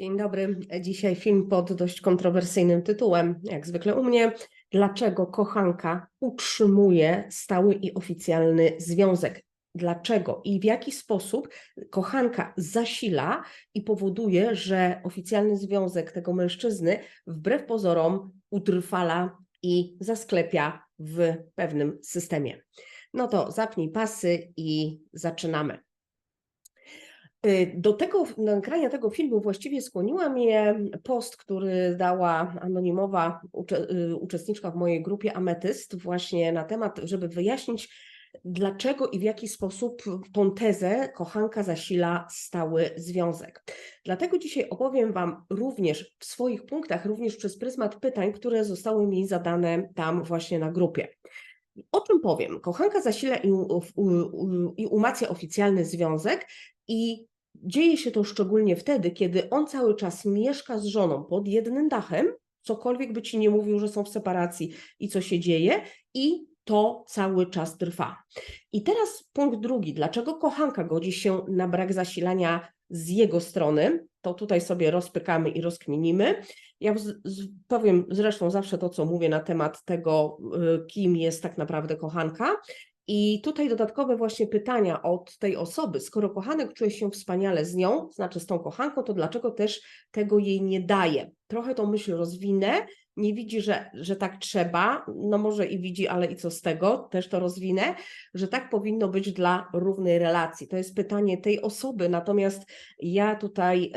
Dzień dobry. Dzisiaj film pod dość kontrowersyjnym tytułem, jak zwykle u mnie. Dlaczego kochanka utrzymuje stały i oficjalny związek? Dlaczego i w jaki sposób kochanka zasila i powoduje, że oficjalny związek tego mężczyzny wbrew pozorom utrwala i zasklepia w pewnym systemie? No to zapnij pasy i zaczynamy. Y, do tego nagrania tego filmu właściwie skłoniła mnie post, który dała anonimowa y, uczestniczka w mojej grupie Ametyst, właśnie na temat, żeby wyjaśnić, dlaczego i w jaki sposób tą tezę kochanka zasila stały związek. Dlatego dzisiaj opowiem Wam również w swoich punktach, również przez pryzmat pytań, które zostały mi zadane tam właśnie na grupie. O czym powiem? Kochanka zasila i, i umacnia oficjalny związek i Dzieje się to szczególnie wtedy, kiedy on cały czas mieszka z żoną pod jednym dachem, cokolwiek by ci nie mówił, że są w separacji i co się dzieje, i to cały czas trwa. I teraz punkt drugi. Dlaczego kochanka godzi się na brak zasilania z jego strony? To tutaj sobie rozpykamy i rozkminimy. Ja powiem zresztą zawsze to, co mówię na temat tego, y, kim jest tak naprawdę kochanka. I tutaj dodatkowe właśnie pytania od tej osoby, skoro kochanek czuje się wspaniale z nią, znaczy z tą kochanką, to dlaczego też tego jej nie daje? Trochę tą myśl rozwinę, nie widzi, że, że tak trzeba, no może i widzi, ale i co z tego, też to rozwinę, że tak powinno być dla równej relacji. To jest pytanie tej osoby, natomiast ja tutaj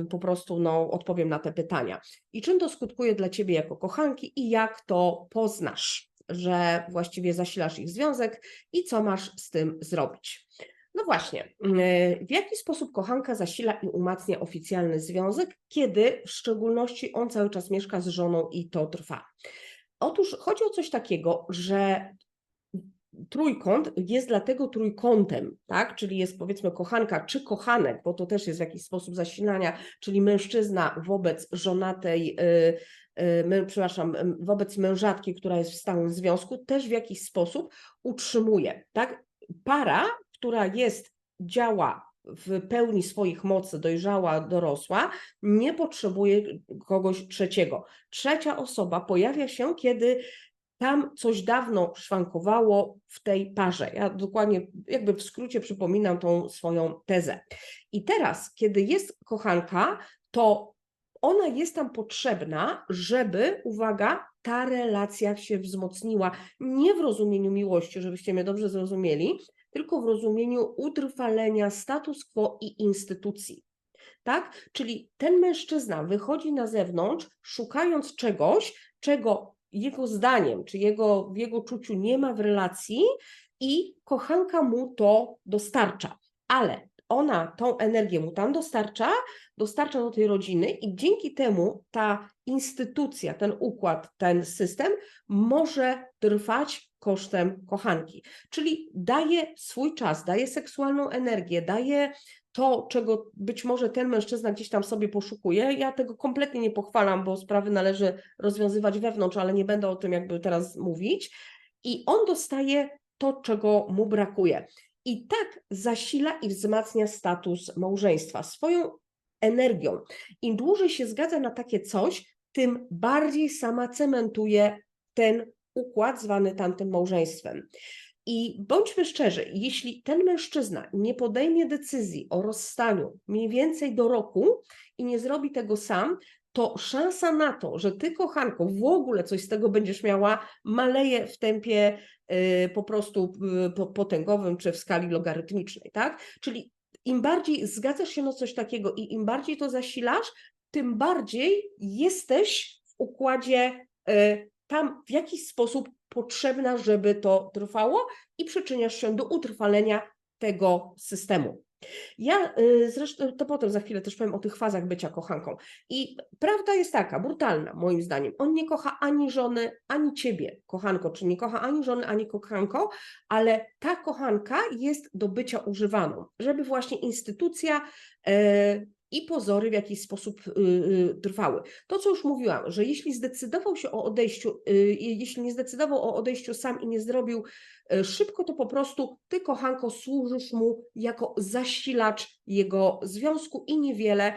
y, po prostu no, odpowiem na te pytania. I czym to skutkuje dla Ciebie jako kochanki i jak to poznasz? Że właściwie zasilasz ich związek i co masz z tym zrobić. No właśnie, mm, w jaki sposób kochanka zasila i umacnia oficjalny związek, kiedy w szczególności on cały czas mieszka z żoną i to trwa? Otóż chodzi o coś takiego, że trójkąt jest dlatego trójkątem, tak? Czyli jest powiedzmy kochanka czy kochanek, bo to też jest w jakiś sposób zasilania, czyli mężczyzna wobec żonatej y, przepraszam, wobec mężatki, która jest w stałym związku, też w jakiś sposób utrzymuje. Tak? Para, która jest, działa w pełni swoich mocy, dojrzała, dorosła, nie potrzebuje kogoś trzeciego. Trzecia osoba pojawia się, kiedy tam coś dawno szwankowało w tej parze. Ja dokładnie, jakby w skrócie przypominam tą swoją tezę. I teraz, kiedy jest kochanka, to ona jest tam potrzebna, żeby, uwaga, ta relacja się wzmocniła. Nie w rozumieniu miłości, żebyście mnie dobrze zrozumieli, tylko w rozumieniu utrwalenia status quo i instytucji. Tak? Czyli ten mężczyzna wychodzi na zewnątrz, szukając czegoś, czego jego zdaniem, czy jego, w jego czuciu nie ma w relacji, i kochanka mu to dostarcza. Ale ona tą energię mu tam dostarcza, dostarcza do tej rodziny i dzięki temu ta instytucja, ten układ, ten system może trwać kosztem kochanki. Czyli daje swój czas, daje seksualną energię, daje to, czego być może ten mężczyzna gdzieś tam sobie poszukuje. Ja tego kompletnie nie pochwalam, bo sprawy należy rozwiązywać wewnątrz, ale nie będę o tym jakby teraz mówić. I on dostaje to, czego mu brakuje i tak zasila i wzmacnia status małżeństwa swoją energią. Im dłużej się zgadza na takie coś, tym bardziej sama cementuje ten układ zwany tamtym małżeństwem. I bądźmy szczerzy, jeśli ten mężczyzna nie podejmie decyzji o rozstaniu mniej więcej do roku i nie zrobi tego sam, to szansa na to, że ty, kochanko, w ogóle coś z tego będziesz miała, maleje w tempie y, po prostu y, potęgowym czy w skali logarytmicznej, tak? Czyli im bardziej zgadzasz się na coś takiego i im bardziej to zasilasz, tym bardziej jesteś w układzie y, tam w jakiś sposób potrzebna, żeby to trwało i przyczyniasz się do utrwalenia tego systemu. Ja y, zresztą to potem za chwilę też powiem o tych fazach bycia kochanką. I prawda jest taka, brutalna moim zdaniem. On nie kocha ani żony, ani ciebie, kochanko, czy nie kocha ani żony, ani kochanko, ale ta kochanka jest do bycia używaną, żeby właśnie instytucja e, i pozory w jakiś sposób y, y, trwały. To, co już mówiłam, że jeśli zdecydował się o odejściu, jeśli nie zdecydował o odejściu sam i nie zrobił szybko, to po prostu ty, kochanko, służysz mu jako zasilacz jego związku i niewiele.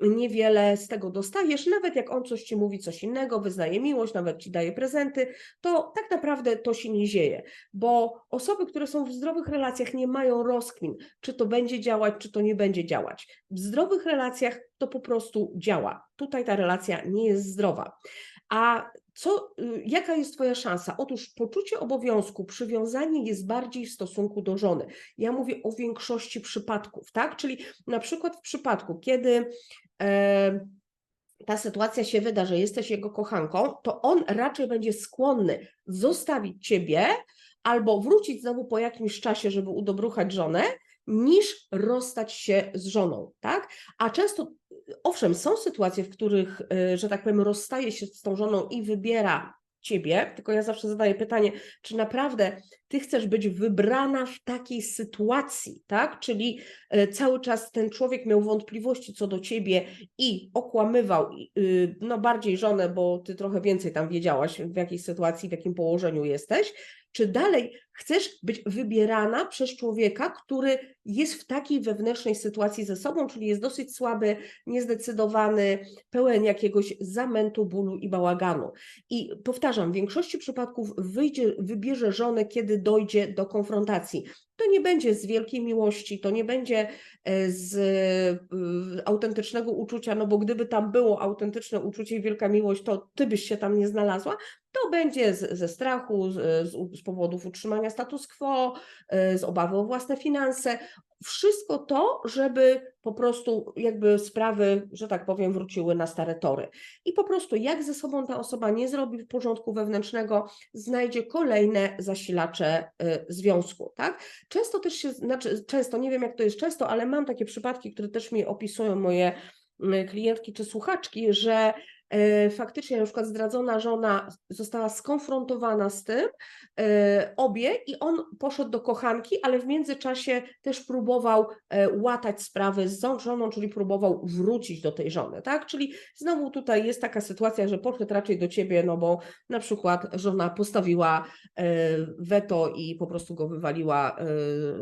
Niewiele z tego dostajesz, nawet jak on coś ci mówi, coś innego, wyznaje miłość, nawet ci daje prezenty, to tak naprawdę to się nie dzieje, bo osoby, które są w zdrowych relacjach, nie mają rozkmin, czy to będzie działać, czy to nie będzie działać. W zdrowych relacjach to po prostu działa. Tutaj ta relacja nie jest zdrowa. A co, y, jaka jest Twoja szansa? Otóż poczucie obowiązku, przywiązanie jest bardziej w stosunku do żony. Ja mówię o większości przypadków, tak? Czyli na przykład w przypadku, kiedy e, ta sytuacja się wyda, że jesteś jego kochanką, to on raczej będzie skłonny zostawić ciebie albo wrócić znowu po jakimś czasie, żeby udobruchać żonę, niż rozstać się z żoną, tak? A często, owszem, są sytuacje, w których, y, że tak powiem, rozstaje się z tą żoną i wybiera ciebie, tylko ja zawsze zadaję pytanie, czy naprawdę ty chcesz być wybrana w takiej sytuacji, tak? Czyli y, cały czas ten człowiek miał wątpliwości co do ciebie i okłamywał y, no bardziej żonę, bo ty trochę więcej tam wiedziałaś, w jakiej sytuacji, w jakim położeniu jesteś, czy dalej chcesz być wybierana przez człowieka, który jest w takiej wewnętrznej sytuacji ze sobą, czyli jest dosyć słaby, niezdecydowany, pełen jakiegoś zamętu, bólu i bałaganu. I powtarzam, w większości przypadków wyjdzie, wybierze żonę, kiedy dojdzie do konfrontacji. To nie będzie z wielkiej miłości, to nie będzie e, z e, autentycznego uczucia, no bo gdyby tam było autentyczne uczucie i wielka miłość, to ty byś się tam nie znalazła. To będzie z, ze strachu, z, z, powodów utrzymania status quo, e, z obawy o własne finanse. Wszystko to, żeby po prostu jakby sprawy, że tak powiem, wróciły na stare tory. I po prostu jak ze sobą ta osoba nie zrobi porządku wewnętrznego, znajdzie kolejne zasilacze związku, tak? Często też się, znaczy często, nie wiem jak to jest często, ale mam takie przypadki, które też mi opisują moje klientki czy słuchaczki, że E, faktycznie na przykład zdradzona żona została skonfrontowana z tym, e, obie, i on poszedł do kochanki, ale w międzyczasie też próbował e, łatać sprawy z żoną, czyli próbował wrócić do tej żony, tak? Czyli znowu tutaj jest taka sytuacja, że poszedł raczej do ciebie, no bo na przykład żona postawiła weto i po prostu go wywaliła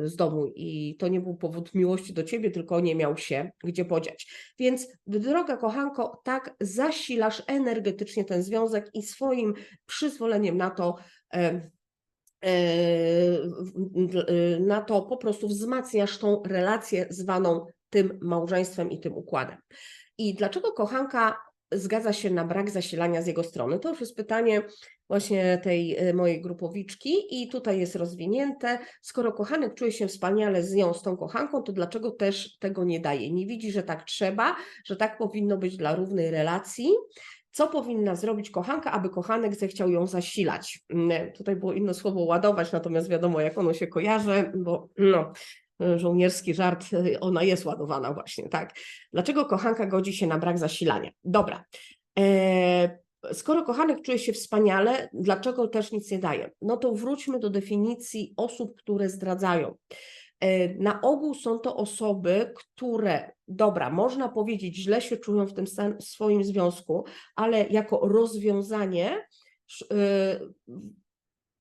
z domu i to nie był powód miłości do ciebie, tylko nie miał się gdzie podziać. Więc droga kochanko, tak zasila zasilasz energetycznie ten związek i swoim przyzwoleniem na to, e, na to po prostu wzmacniasz tą relację zwaną tym małżeństwem i tym układem. I dlaczego kochanka zgadza się na brak zasilania z jego strony? To już jest pytanie właśnie tej e, mojej grupowiczki i tutaj jest rozwinięte. Skoro kochanek czuje się wspaniale z nią, z tą kochanką, to dlaczego też tego nie daje? Nie widzi, że tak trzeba, że tak powinno być dla równej relacji. Co powinna zrobić kochanka, aby kochanek zechciał ją zasilać? Mm, tutaj było inne słowo ładować, natomiast wiadomo, jak ono się kojarzy, bo no, żołnierski żart, ona jest ładowana właśnie, tak. Dlaczego kochanka godzi się na brak zasilania? Dobra. E, skoro kochanek czuje się wspaniale, dlaczego też nic nie daje? No to wróćmy do definicji osób, które zdradzają. E, na ogół są to osoby, które, dobra, można powiedzieć, źle się czują w tym swoim związku, ale jako rozwiązanie, e,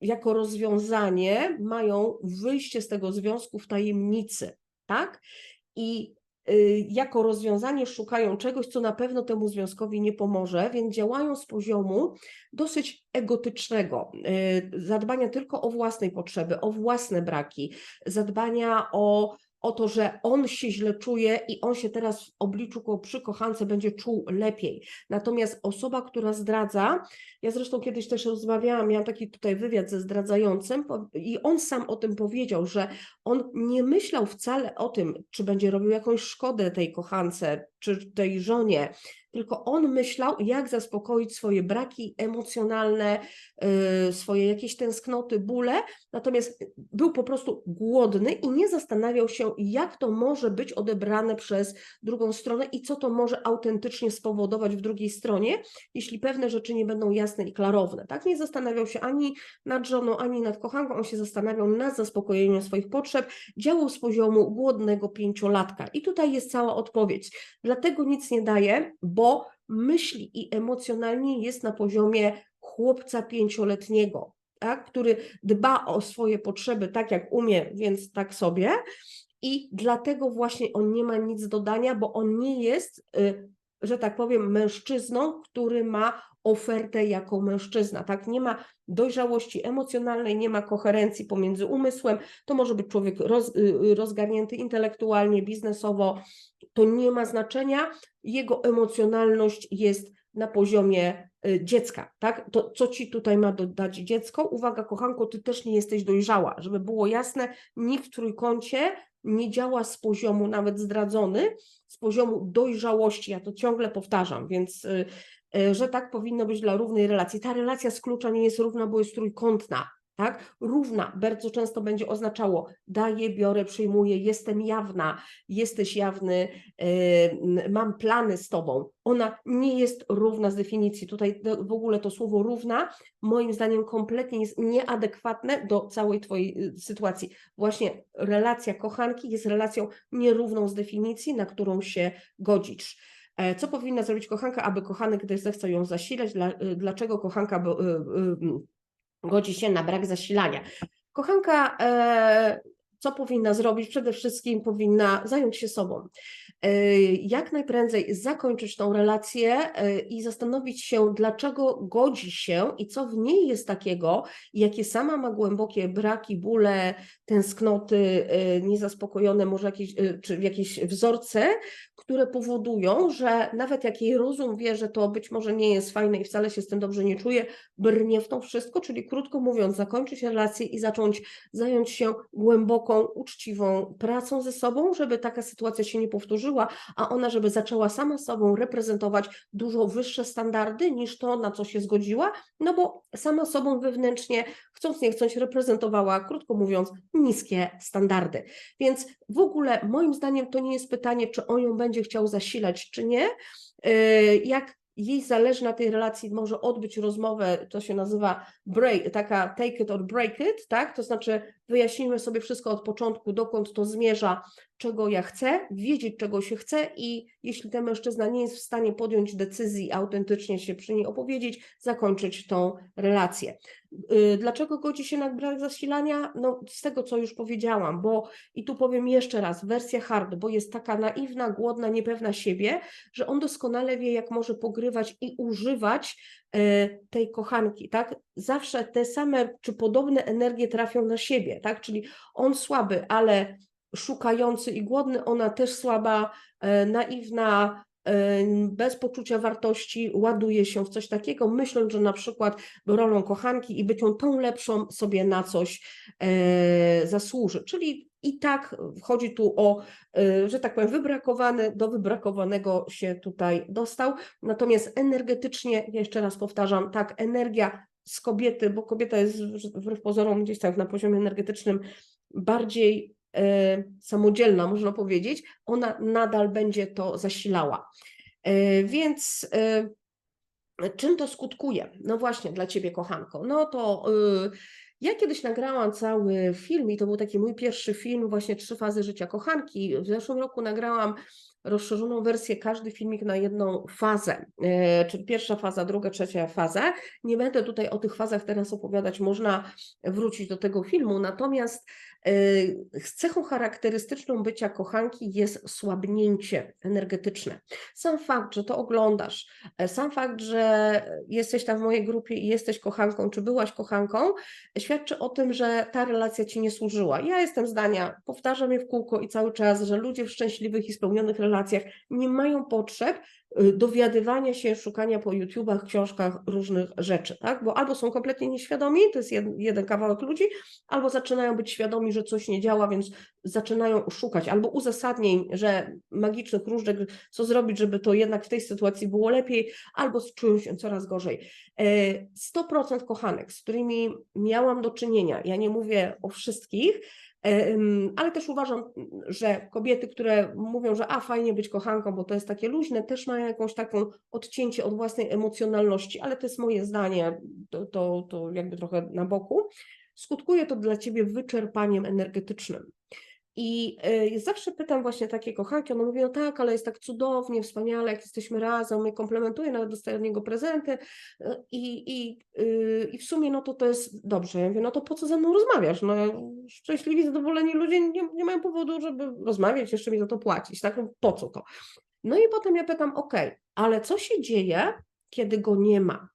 jako rozwiązanie mają wyjście z tego związku w tajemnicy, tak? I jako rozwiązanie szukają czegoś, co na pewno temu związkowi nie pomoże, więc działają z poziomu dosyć egotycznego, y, zadbania tylko o własnej potrzeby, o własne braki, zadbania o o to, że on się źle czuje i on się teraz w obliczu przy kochance będzie czuł lepiej. Natomiast osoba, która zdradza, ja zresztą kiedyś też rozmawiałam, miałam taki tutaj wywiad ze zdradzającym i on sam o tym powiedział, że on nie myślał wcale o tym, czy będzie robił jakąś szkodę tej kochance, czy tej żonie, tylko on myślał, jak zaspokoić swoje braki emocjonalne, y, swoje jakieś tęsknoty, bóle, natomiast był po prostu głodny i nie zastanawiał się, jak to może być odebrane przez drugą stronę i co to może autentycznie spowodować w drugiej stronie, jeśli pewne rzeczy nie będą jasne i klarowne. Tak nie zastanawiał się ani nad żoną, ani nad kochanką, on się zastanawiał nad zaspokojeniem swoich potrzeb, działał z poziomu głodnego pięciolatka. I tutaj jest cała odpowiedź. Dlatego nic nie daje, bo myśli i emocjonalnie jest na poziomie chłopca pięcioletniego, tak, który dba o swoje potrzeby tak jak umie, więc tak sobie. i dlatego właśnie on nie ma nic dodania, bo on nie jest, y, że tak powiem, mężczyzną, który ma ofertę jako mężczyzna, tak? Nie ma dojrzałości emocjonalnej, nie ma koherencji pomiędzy umysłem. To może być człowiek roz, y, rozgarnięty intelektualnie, biznesowo, to nie ma znaczenia. Jego emocjonalność jest na poziomie y, dziecka, tak? To co ci tutaj ma dodać dziecko? Uwaga, kochanko, ty też nie jesteś dojrzała. Żeby było jasne, nikt w trójkącie nie działa z poziomu nawet zdradzony, z poziomu dojrzałości. Ja to ciągle powtarzam, więc y, y, że tak powinno być dla równej relacji. Ta relacja z klucza nie jest równa, bo jest trójkątna tak? Równa bardzo często będzie oznaczało daję, biorę, przyjmuję, jestem jawna, jesteś jawny, yy, mam plany z tobą. Ona nie jest równa z definicji. Tutaj w ogóle to słowo równa moim zdaniem kompletnie jest nieadekwatne do całej twojej y, sytuacji. Właśnie relacja kochanki jest relacją nierówną z definicji, na którą się godzisz. E, co powinna zrobić kochanka, aby kochanek też zechce ją zasilać? Y, dlaczego kochanka y, godzi się na brak zasilania. Kochanka, e, co powinna zrobić? Przede wszystkim powinna zająć się sobą. E, jak najprędzej zakończyć tą relację i zastanowić się, dlaczego godzi się i co w niej jest takiego, jakie sama ma głębokie braki, bóle, tęsknoty, niezaspokojone, może jakieś, czy jakieś wzorce, które powodują, że nawet jak jej rozum wie, że to być może nie jest fajne i wcale się z tym dobrze nie czuje, brnie w to wszystko, czyli krótko mówiąc, zakończyć relację i zacząć zająć się głęboką, uczciwą pracą ze sobą, żeby taka sytuacja się nie powtórzyła, a ona, żeby zaczęła sama sobą reprezentować dużo wyższe standardy niż to, na co się zgodziła, no bo sama sobą wewnętrznie, chcąc nie chcąc, reprezentowała, krótko mówiąc, niskie standardy. Więc w ogóle moim zdaniem to nie jest pytanie, czy on ją będzie chciał zasilać, czy nie. Y, jak jej zależy na tej relacji, może odbyć rozmowę, to się nazywa break, taka take it or break it, tak? To znaczy wyjaśnimy sobie wszystko od początku, dokąd to zmierza, czego ja chcę, wiedzieć, czego się chcę i jeśli ten mężczyzna nie jest w stanie podjąć decyzji, autentycznie się przy niej opowiedzieć, zakończyć tą relację. Y, dlaczego godzi się na brak zasilania? No z tego, co już powiedziałam, bo i tu powiem jeszcze raz, wersja hard, bo jest taka naiwna, głodna, niepewna siebie, że on doskonale wie, jak może pogrywać i używać y, tej kochanki, tak? Zawsze te same czy podobne energie trafią na siebie, tak? Czyli on słaby, ale szukający i głodny, ona też słaba, e, naiwna, e, bez poczucia wartości ładuje się w coś takiego, myśląc, że na przykład rolą kochanki i bycią tą lepszą sobie na coś e, zasłuży. Czyli i tak chodzi tu o, że tak powiem, wybrakowany, do wybrakowanego się tutaj dostał. Natomiast energetycznie, jeszcze raz powtarzam, tak, energia z kobiety, bo kobieta jest wbrew pozorom gdzieś tam na poziomie energetycznym bardziej samodzielna, można powiedzieć, ona nadal będzie to zasilała. E, więc e, czym to skutkuje? No właśnie, dla ciebie, kochanko. No to ja kiedyś nagrałam cały film i to był taki mój pierwszy film, właśnie Trzy fazy życia kochanki. W zeszłym roku nagrałam rozszerzoną wersję, każdy filmik na jedną fazę, czyli pierwsza faza, druga, trzecia faza. Nie będę tutaj o tych fazach teraz opowiadać, można wrócić do tego filmu, natomiast Cechą charakterystyczną bycia kochanki jest słabnięcie energetyczne. Sam fakt, że to oglądasz, e, sam fakt, że jesteś tam w mojej grupie i jesteś kochanką, czy byłaś kochanką, świadczy o tym, że ta relacja ci nie służyła. Ja jestem zdania, powtarzam je w kółko i cały czas, że ludzie w szczęśliwych i spełnionych relacjach nie mają potrzeb Y, dowiadywania się, szukania po YouTubach, książkach różnych rzeczy, tak? Bo albo są kompletnie nieświadomi, to jest jeden kawałek ludzi, albo zaczynają być świadomi, że coś nie działa, więc zaczynają szukać, albo uzasadnień, że magicznych różdżek, co zrobić, żeby to jednak w tej sytuacji było lepiej, albo czują się coraz gorzej. 100% e, kochanek, z którymi miałam do czynienia, ja nie mówię o wszystkich, ale też uważam, że kobiety, które mówią, że a fajnie być kochanką, bo to jest takie luźne, też mają jakąś taką odcięcie od własnej emocjonalności, ale to jest moje zdanie, to, to, to jakby trochę na boku. Skutkuje to dla ciebie wyczerpaniem energetycznym. I y, zawsze pytam właśnie takie kochanki, one mówią, no tak, ale jest tak cudownie, wspaniale, jak jesteśmy razem, mnie komplementuje, nawet dostaję od niego prezenty y, i, i, y, i w sumie no to to jest dobrze. Ja mówię, no to po co ze mną rozmawiasz? No szczęśliwi, zadowoleni ludzie nie, nie mają powodu, żeby rozmawiać, jeszcze mi za to płacić, tak? No, po co to? No i potem ja pytam, ok, ale co się dzieje, kiedy go nie ma?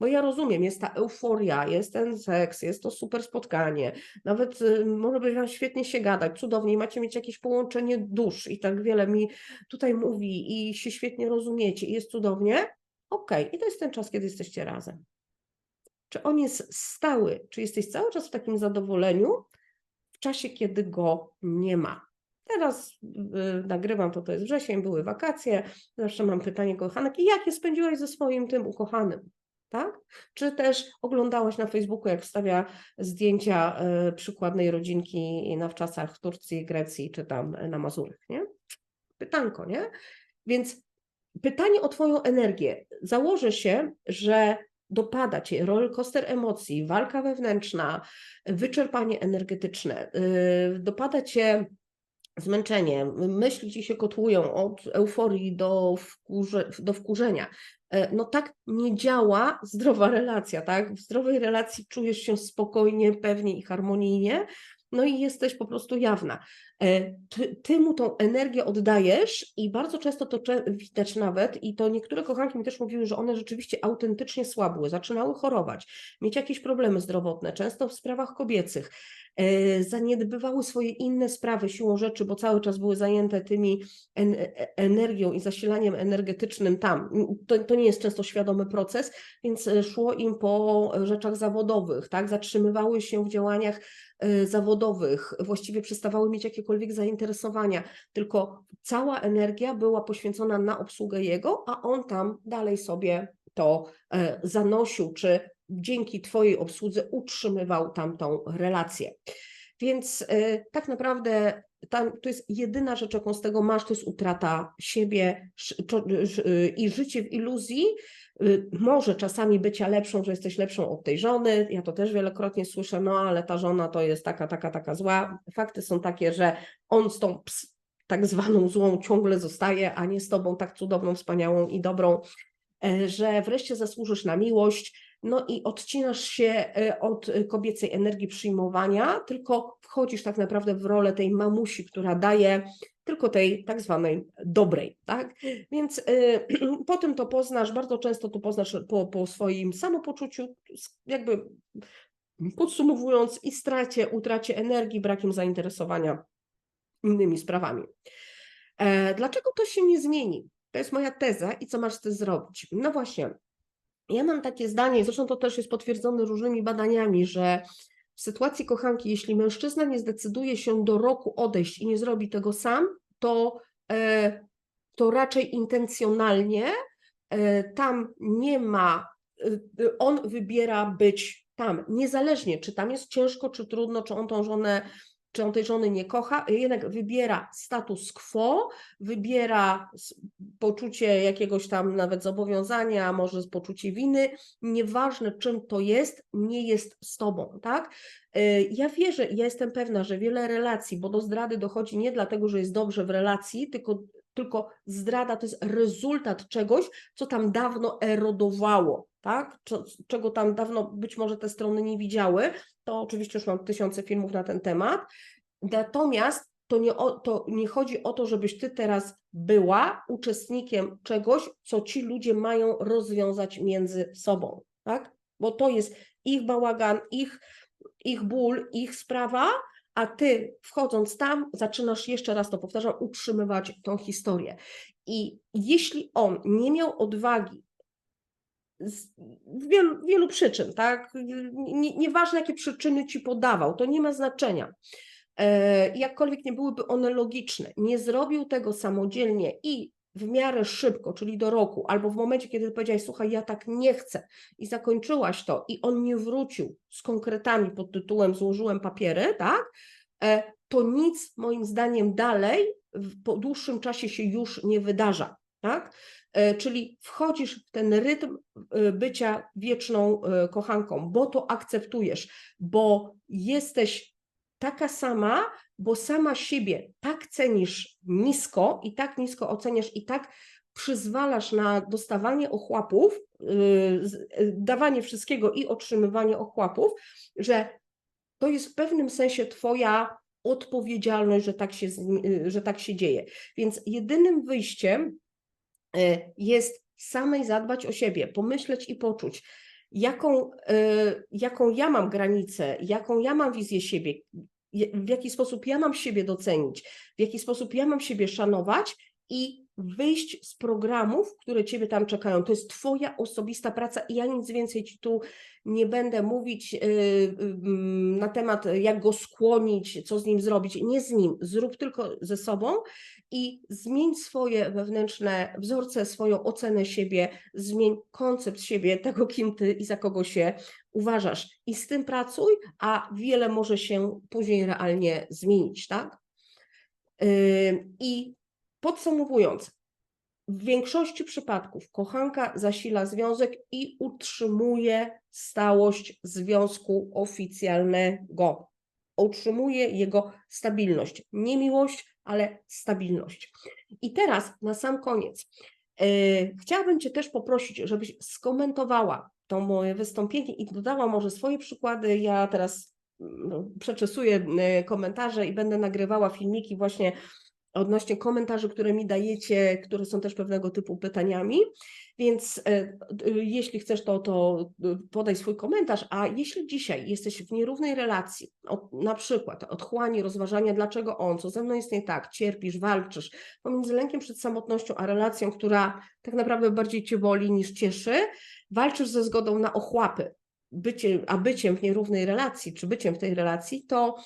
Bo ja rozumiem, jest ta euforia, jest ten seks, jest to super spotkanie, nawet y, może być wam świetnie się gadać, cudownie, macie mieć jakieś połączenie dusz i tak wiele mi tutaj mówi i się świetnie rozumiecie i jest cudownie. Okej, okay. i to jest ten czas, kiedy jesteście razem. Czy on jest stały, czy jesteś cały czas w takim zadowoleniu w czasie, kiedy go nie ma? Teraz y, nagrywam to, to jest wrzesień, były wakacje, zawsze mam pytanie kochanek, jakie spędziłeś ze swoim tym ukochanym? Tak? Czy też oglądałaś na Facebooku, jak wstawia zdjęcia y, przykładnej rodzinki na wczasach w Turcji, Grecji czy tam na Mazurach, nie? Pytanko, nie? Więc pytanie o Twoją energię. Założę się, że dopada Cię rollercoaster emocji, walka wewnętrzna, wyczerpanie energetyczne, y, dopada Cię zmęczenie, myśli ci się kotłują od euforii do, wkurze, do wkurzenia. E, no tak nie działa zdrowa relacja, tak? W zdrowej relacji czujesz się spokojnie, pewnie i harmonijnie, no i jesteś po prostu jawna. E, ty, ty, mu tą energię oddajesz i bardzo często to widać nawet i to niektóre kochanki mi też mówiły, że one rzeczywiście autentycznie słabły, zaczynały chorować, mieć jakieś problemy zdrowotne, często w sprawach kobiecych. E, zaniedbywały swoje inne sprawy siłą rzeczy, bo cały czas były zajęte tymi e, energią i zasilaniem energetycznym tam. To, to nie jest często świadomy proces, więc szło im po rzeczach zawodowych, tak? Zatrzymywały się w działaniach zawodowych, właściwie przestawały mieć jakiekolwiek zainteresowania, tylko cała energia była poświęcona na obsługę jego, a on tam dalej sobie to zanosił, czy dzięki Twojej obsłudze utrzymywał tamtą relację. Więc y, tak naprawdę tam, to jest jedyna rzecz, jaką z tego masz, to jest utrata siebie i życie w iluzji. Y, może czasami bycia lepszą, że jesteś lepszą od tej żony. Ja to też wielokrotnie słyszę, no ale ta żona to jest taka, taka, taka zła. Fakty są takie, że on z tą tak zwaną złą ciągle zostaje, a nie z tobą tak cudowną, wspaniałą i dobrą, e, że wreszcie zasłużysz na miłość no i odcinasz się e, od e, kobiecej energii przyjmowania, tylko wchodzisz tak naprawdę w rolę tej mamusi, która daje tylko tej tak zwanej dobrej, tak? Więc y, potem to poznasz, bardzo często to poznasz po, po swoim samopoczuciu, jakby podsumowując i stracie, utracie energii, brakiem zainteresowania innymi sprawami. E, dlaczego to się nie zmieni? To jest moja teza i co masz z tym zrobić? No właśnie, ja mam takie zdanie, zresztą to też jest potwierdzone różnymi badaniami, że w sytuacji kochanki, jeśli mężczyzna nie zdecyduje się do roku odejść i nie zrobi tego sam, to, e, to raczej intencjonalnie e, tam nie ma, e, on wybiera być tam, niezależnie czy tam jest ciężko, czy trudno, czy on tą żonę czy on tej żony nie kocha, jednak wybiera status quo, wybiera poczucie jakiegoś tam nawet zobowiązania, może poczucie winy, nieważne czym to jest, nie jest z tobą, tak? Y, ja wierzę, ja jestem pewna, że wiele relacji, bo do zdrady dochodzi nie dlatego, że jest dobrze w relacji, tylko tylko zdrada to jest rezultat czegoś, co tam dawno erodowało, tak? Czego tam dawno być może te strony nie widziały. To oczywiście już mam tysiące filmów na ten temat. Natomiast to nie, o, to nie chodzi o to, żebyś ty teraz była uczestnikiem czegoś, co ci ludzie mają rozwiązać między sobą, tak? Bo to jest ich bałagan, ich, ich ból, ich sprawa, a ty wchodząc tam, zaczynasz jeszcze raz to powtarzam, utrzymywać tą historię. I jeśli on nie miał odwagi z wielu, wielu przyczyn, tak? Nie, nieważne jakie przyczyny ci podawał, to nie ma znaczenia. E, jakkolwiek nie byłyby one logiczne, nie zrobił tego samodzielnie i w miarę szybko, czyli do roku, albo w momencie, kiedy powiedziałeś, słuchaj, ja tak nie chcę i zakończyłaś to i on nie wrócił z konkretami pod tytułem złożyłem papiery, tak, e, to nic moim zdaniem dalej po dłuższym czasie się już nie wydarza, tak, e, czyli wchodzisz w ten rytm e, bycia wieczną kochanką, bo to akceptujesz, bo jesteś taka sama, bo sama siebie tak cenisz nisko i tak nisko oceniasz i tak przyzwalasz na dostawanie ochłapów, yy, yy, dawanie wszystkiego i otrzymywanie ochłapów, że to jest w pewnym sensie Twoja odpowiedzialność, że tak się, yy, że tak się dzieje. Więc jedynym wyjściem jest samej zadbać o siebie, pomyśleć i poczuć, jaką, y, jaką ja mam granicę, jaką ja mam wizję siebie, w jaki sposób ja mam siebie docenić, w jaki sposób ja mam siebie szanować i wyjść z programów, które Ciebie tam czekają. To jest Twoja osobista praca i ja nic więcej Ci tu nie będę mówić mm, na temat, jak go skłonić, co z nim zrobić. Nie z nim, zrób tylko ze sobą i zmień swoje wewnętrzne wzorce, swoją ocenę siebie, zmień koncept siebie, tego, kim ty i za kogo się uważasz. I z tym pracuj, a wiele może się później realnie zmienić, tak? I podsumowując, w większości przypadków kochanka zasila związek i utrzymuje stałość związku oficjalnego. Utrzymuje jego stabilność. Nie miłość, ale stabilność. I teraz na sam koniec yy, chciałabym Cię też poprosić, żebyś skomentowała to moje wystąpienie i dodała może swoje przykłady. Ja teraz no, przeczesuję yy, komentarze i będę nagrywała filmiki właśnie odnośnie komentarzy, które mi dajecie, które są też pewnego typu pytaniami. Więc e, d- jeśli chcesz, to, to e, podaj swój komentarz. A jeśli dzisiaj jesteś w nierównej relacji, na przykład odchłani, rozważania, dlaczego on, co ze mną jest nie tak, cierpisz, walczysz, pomiędzy lękiem przed samotnością a relacją, która tak naprawdę bardziej cię boli niż cieszy, walczysz ze zgodą na ochłapy, bycie, a byciem w nierównej relacji, czy byciem w tej relacji, to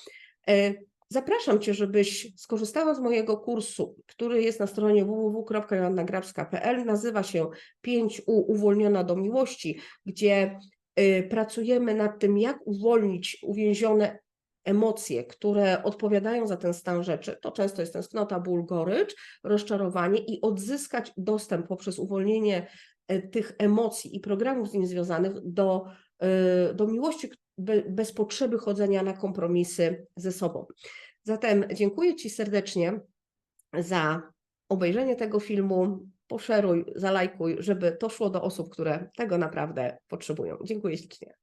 e, Zapraszam Cię, żebyś skorzystała z mojego kursu, który jest na stronie www.joannagrabska.pl. Nazywa się 5U Uwolniona do miłości, gdzie y, pracujemy nad tym, jak uwolnić uwięzione emocje, które odpowiadają za ten stan rzeczy. To często jest tęsknota, ból, gorycz, rozczarowanie i odzyskać dostęp poprzez uwolnienie y, tych emocji i programów z nimi związanych do, y, do miłości be- bez potrzeby chodzenia na kompromisy ze sobą. Zatem dziękuję Ci serdecznie za obejrzenie tego filmu. Poszeruj, zalajkuj, żeby to szło do osób, które tego naprawdę potrzebują. Dziękuję ślicznie.